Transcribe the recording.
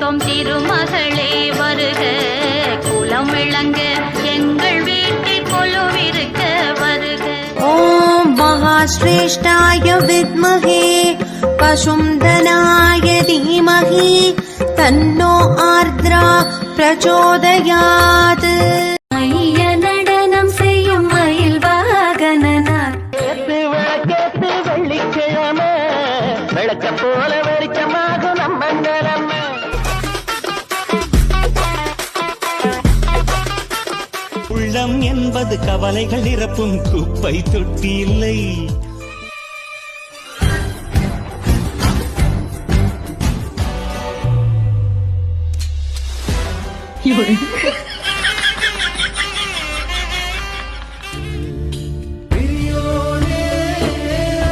தொம் திருமகளே வருக. குலம் விளங்க எங்கள் வீட்டில் கொலுவிருக்க வருக. ஓம் மகாஸ்ரேஷ்டாய வித்மகே பசும் தனாய தீமகி தன்னோ ஆர்திரா பிரச்சோதயாத். ஐய நடனம் செய்யும் மயில் வாகனனார் போல வெறிச்ச உள்ளம் என்பது கவலைகள் இறப்பும் குப்பை தொட்டி இல்லை.